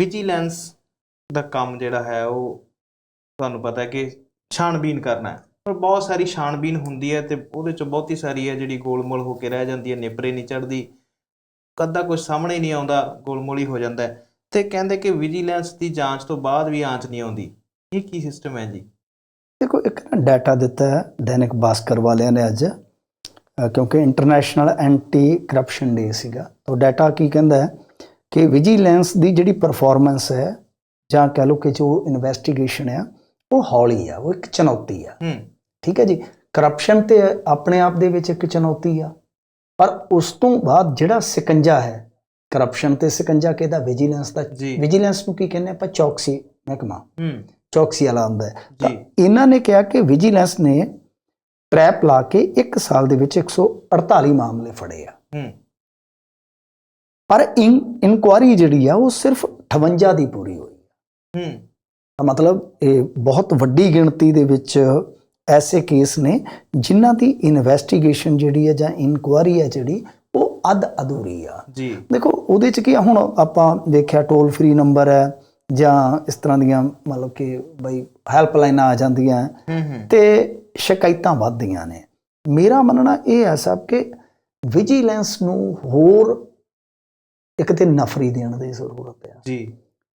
Vigilance ਦਾ ਕੰਮ ਜਿਹੜਾ ਹੈ ਉਹ ਤੁਹਾਨੂੰ ਪਤਾ ਹੈ ਕਿ ਛਾਣਬੀਨ ਕਰਨਾ ਹੈ। ਪਰ ਬਹੁਤ ਸਾਰੀ ਛਾਣਬੀਨ ਹੁੰਦੀ ਹੈ ਤੇ ਉਹਦੇ ਚ ਬਹੁਤੀ ਸਾਰੀ ਹੈ ਜਿਹੜੀ ਗੋਲਮੋਲ ਹੋ ਕੇ ਰਹਿ ਜਾਂਦੀ ਹੈ ਨੇਪਰੇ ਨਹੀਂ ਚੜਦੀ ਕਦਾ ਕੁਝ ਸਾਹਮਣੇ ਨਹੀਂ ਆਉਂਦਾ, ਗੋਲਮੋਲ ਹੀ ਹੋ ਜਾਂਦਾ ਹੈ। ਤੇ ਕਹਿੰਦੇ ਕਿ ਵਿਜੀਲੈਂਸ ਦੀ ਜਾਂਚ ਤੋਂ ਬਾਅਦ ਵੀ ਆਂਚ ਨਹੀਂ ਆਉਂਦੀ। ਇਹ ਕੀ ਸਿਸਟਮ ਹੈ ਜੀ? ਦੇਖੋ, ਇੱਕ ਨਾ ਡਾਟਾ ਦਿੱਤਾ ਹੈ ਦੈਨਿਕ ਭਾਸਕਰ ਵਾਲਿਆਂ ਨੇ ਅੱਜ ਕਿਉਂਕਿ ਇੰਟਰਨੈਸ਼ਨਲ ਐਂਟੀ ਕਰਪਸ਼ਨ ਡੇ ਸੀਗਾ। ਤਾਂ ਡਾਟਾ ਕੀ ਕਹਿੰਦਾ ਹੈ? ਕਿ ਵਿਜੀਲੈਂਸ ਦੀ ਜਿਹੜੀ ਪਰਫਾਰਮੈਂਸ ਹੈ ਜਾਂ ਕਹ ਲਓ ਕਿ ਜੋ ਇਨਵੈਸਟੀਗੇਸ਼ਨ ਆ ਉਹ ਹੌਲੀ ਆ ਉਹ ਇੱਕ ਚੁਣੌਤੀ ਆ। ਹੂੰ। ਠੀਕ ਹੈ ਜੀ? ਕਰਪਸ਼ਨ ਤੇ ਆਪਣੇ ਆਪ ਦੇ ਵਿੱਚ ਇੱਕ ਚੁਣੌਤੀ ਆ। ਪਰ ਉਸ ਤੋਂ ਬਾਅਦ ਜਿਹੜਾ ਸਿਕੰਜਾ ਹੈ ਕਰਪਸ਼ਨ ਤੇ ਸਿਕੰਜਾ ਕਿਹਦਾ? ਵਿਜੀਲੈਂਸ ਦਾ। ਵਿਜੀਲੈਂਸ ਨੂੰ ਕੀ ਕਹਿੰਦੇ ਆਪਾਂ ਚੌਕਸੀ ਮਹਿਕਮਾ। ਹੂੰ। ਚੌਕਸੀ ਵਾਲਾ ਹੁੰਦਾ ਹੈ। ਇਹਨਾਂ ਨੇ ਕਿਹਾ ਕਿ ਵਿਜੀਲੈਂਸ ਨੇ ਟ੍ਰੈਪ ਲਾ ਕੇ 1 ਸਾਲ ਦੇ ਵਿੱਚ 148 ਮਾਮਲੇ ਫੜੇ ਆ। ਹੂੰ। ਪਰ ਇਨ ਇਨਕੁਆਰੀ ਜਿਹੜੀ ਆ ਉਹ ਸਿਰਫ 58 ਦੀ ਪੂਰੀ ਹੋਈ। ਹੂੰ। ਤਾਂ ਮਤਲਬ ਇਹ ਬਹੁਤ ਵੱਡੀ ਗਿਣਤੀ ਦੇ ਵਿੱਚ ਐਸੇ ਕੇਸ ਨੇ ਜਿਨ੍ਹਾਂ ਦੀ ਇਨਵੈਸਟੀਗੇਸ਼ਨ ਜਿਹੜੀ ਹੈ ਜਾਂ ਇਨਕੁਆਰੀ ਹੈ ਜਿਹੜੀ ਉਹ ਅੱਧ ਅਧੂਰੀ ਆ। ਜੀ। ਦੇਖੋ ਉਹਦੇ ਚ ਕੀ ਆ ਹੁਣ ਆਪਾਂ ਦੇਖਿਆ ਟੋਲ ਫ੍ਰੀ ਨੰਬਰ ਹੈ ਜਾਂ ਇਸ ਤਰ੍ਹਾਂ ਦੀਆਂ ਮਤਲਬ ਕਿ ਬਈ ਹੈਲਪਲਾਈਨਾਂ ਆ ਜਾਂਦੀਆਂ ਹੂੰ ਹੂੰ। ਤੇ ਸ਼ਿਕਾਇਤਾਂ ਵੱਧਦੀਆਂ ਨੇ। ਮੇਰਾ ਮੰਨਣਾ ਇਹ ਹੈ ਸਭ ਕਿ ਵਿਜੀਲੈਂਸ ਨੂੰ ਹੋਰ ਇੱਕ ਤੇ ਨਫਰੀ ਦੇਣ ਦੀ ਜ਼ਰੂਰਤ ਹੈ ਜੀ।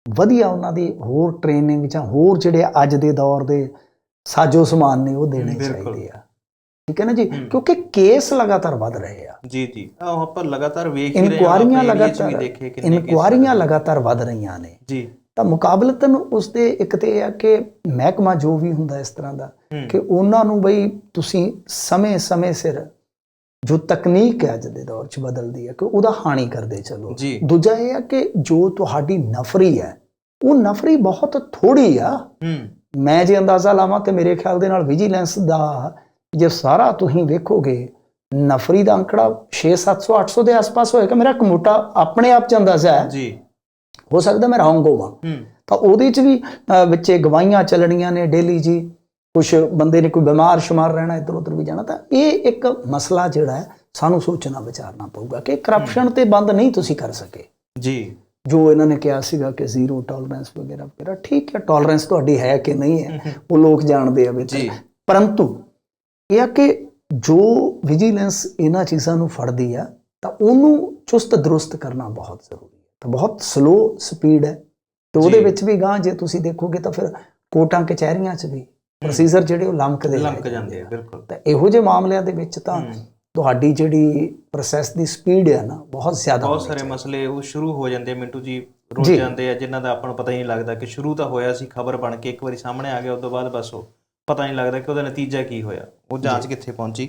ਵਧੀਆ ਉਹਨਾਂ ਦੀ ਹੋਰ ਟ੍ਰੇਨਿੰਗ ਜਾਂ ਹੋਰ ਜਿਹੜੇ ਅੱਜ ਦੇ ਦੌਰ ਦੇ ਸਾਜੋ ਸਮਾਨ ਨੇ ਉਹ ਦੇਣੇ। ਚਾਹੀਦੇ ਆ। ਠੀਕ ਹੈ ਨਾ ਜੀ। ਕਿਉਂਕਿ ਕੇਸ ਲਗਾਤਾਰ ਵੱਧ ਰਹੇ ਆ। ਜੀ ਜੀ। ਆਪਾਂ ਲਗਾਤਾਰ ਵੇਖ ਰਹੇ ਹਾਂ ਇਨਕੁਆਰੀਆਂ ਲਗਾਤਾਰ ਇਨਕੁਆਰੀਆਂ ਲੱਗੇ। ਲਗਾਤਾਰ ਵੱਧ ਰਹੀਆਂ ਨੇ। ਜੀ। ਤਾਂ ਮੁਕਾਬਲਤਨ ਉਸ ਦੇ ਇੱਕ ਤੇ ਇਹ ਆ ਕਿ ਮਹਿਕਮਾ ਜੋ ਵੀ ਹੁੰਦਾ ਇਸ ਤਰ੍ਹਾਂ ਦਾ ਕਿ ਉਹਨਾਂ ਨੂੰ ਬਈ ਤੁਸੀਂ ਸਮੇਂ-ਸਮੇਂ ਸਿਰ ਜੋ ਤਕਨੀਕ ਹੈ ਅੱਜ ਦੇ ਦੌਰ 'ਚ ਬਦਲਦੀ ਹੈ ਕਿ ਉਹਦਾ ਹਾਨੀ ਕਰਦੇ ਚਲੋ। ਦੂਜਾ ਇਹ ਹੈ ਕਿ ਜੋ ਤੁਹਾਡੀ ਨਫਰੀ ਹੈ ਉਹ ਨਫਰੀ ਬਹੁਤ ਥੋੜੀ ਆ। ਮੈਂ ਜੇ ਅੰਦਾਜ਼ਾ ਲਾਵਾਂ ਤੇ ਮੇਰੇ ਖਿਆਲ ਦੇ ਨਾਲ ਵਿਜੀਲੈਂਸ ਦਾ ਜੇ ਸਾਰਾ ਤੁਸੀਂ ਵੇਖੋਗੇ ਨਫਰੀ ਦਾ ਅੰਕੜਾ 6 700 800 ਦੇ ਆਸ-ਪਾਸ ਹੋਏਗਾ। ਮੇਰਾ ਇੱਕ ਮੋਟਾ ਆਪਣੇ ਆਪ ਚ ਅੰਦਾਜ਼ਾ ਹੈ। ਜੀ। ਹੋ ਸਕਦਾ ਮੈਂ ਰੌਂਗ ਹੋਵਾਂ। ਤਾਂ ਉਹਦੇ ਚ ਵੀ ਵਿੱਚੇ ਗਵਾਹੀਆਂ ਚੱਲਣੀਆਂ ਨੇ ਡੇਲੀ ਜੀ। ਕੁਝ ਬੰਦੇ ਨੇ ਕੋਈ ਬਿਮਾਰ ਸ਼ੁਮਾਰ ਰਹਿਣਾ ਇੱਧਰ ਉੱਧਰ ਵੀ ਜਾਣਾ ਤਾਂ ਇਹ ਇੱਕ ਮਸਲਾ ਜਿਹੜਾ ਹੈ ਸਾਨੂੰ ਸੋਚਣਾ ਵਿਚਾਰਨਾ ਪਊਗਾ ਕਿ ਕਰਪਸ਼ਨ ਤੇ ਬੰਦ ਨਹੀਂ ਤੁਸੀਂ ਕਰ ਸਕੇ। ਜੀ। ਜੋ ਇਹਨਾਂ ਨੇ ਕਿਹਾ ਸੀਗਾ ਕਿ ਜ਼ੀਰੋ ਟੋਲਰੈਂਸ ਵਗੈਰਾ ਵਗੈਰਾ ਠੀਕ ਹੈ ਟੋਲਰੈਂਸ ਤੁਹਾਡੀ ਹੈ ਕਿ ਨਹੀਂ ਹੈ ਉਹ ਲੋਕ ਜਾਣਦੇ ਆ ਵਿੱਚ। ਪਰੰਤੂ ਇਹ ਆ ਕਿ ਜੋ ਵਿਜੀਲੈਂਸ ਇਹਨਾਂ ਚੀਜ਼ਾਂ ਨੂੰ ਫੜਦੀ ਆ ਤਾਂ ਉਹਨੂੰ ਚੁਸਤ ਦਰੁਸਤ ਕਰਨਾ ਬਹੁਤ ਜ਼ਰੂਰੀ ਹੈ। ਤਾਂ ਬਹੁਤ ਸਲੋ ਸਪੀਡ ਹੈ। ਤੇ ਉਹਦੇ। ਵਿੱਚ ਵੀ ਗਾਂ ਜੇ ਤੁਸੀਂ ਦੇਖੋਗੇ ਤਾਂ ਫਿਰ ਕੋਟਾਂ ਕਚਹਿਰੀਆਂ 'ਚ ਵੀ ਪ੍ਰੋਸੀਜਰ ਜਿਹੜੇ ਉਹ ਲੰਕ ਰਹਿ ਜਾਂਦੇ ਆ ਬਿਲਕੁਲ ਤਾਂ ਇਹੋ ਜਿਹੇ ਮਾਮਲਿਆਂ ਦੇ ਵਿੱਚ ਤਾਂ। ਤੁਹਾਡੀ ਜਿਹੜੀ ਪ੍ਰੋਸੈਸ ਦੀ ਸਪੀਡ ਹੈ ਨਾ ਬਹੁਤ ਜ਼ਿਆਦਾ ਬਹੁਤ ਸਾਰੇ। ਮਸਲੇ ਉਹ ਸ਼ੁਰੂ ਹੋ ਜਾਂਦੇ ਮਿੰਟੂ ਜੀ ਜੀ। ਜਾਂਦੇ ਆ ਜਿਨ੍ਹਾਂ ਦਾ ਆਪਾਂ ਨੂੰ ਪਤਾ ਹੀ ਨਹੀਂ ਲੱਗਦਾ ਕਿ ਸ਼ੁਰੂ ਤਾਂ ਹੋਇਆ ਸੀ ਖਬਰ ਬਣ ਕੇ ਇੱਕ ਵਾਰੀ ਸਾਹਮਣੇ ਆ ਗਿਆ ਉਸ ਤੋਂ ਬਾਅਦ ਬਸ ਉਹ ਪਤਾ ਨਹੀਂ ਲੱਗਦਾ ਕਿ ਉਹਦਾ ਨਤੀਜਾ ਕੀ ਹੋਇਆ ਉਹ ਜਾਂਚ ਕਿੱਥੇ ਪਹੁੰਚੀ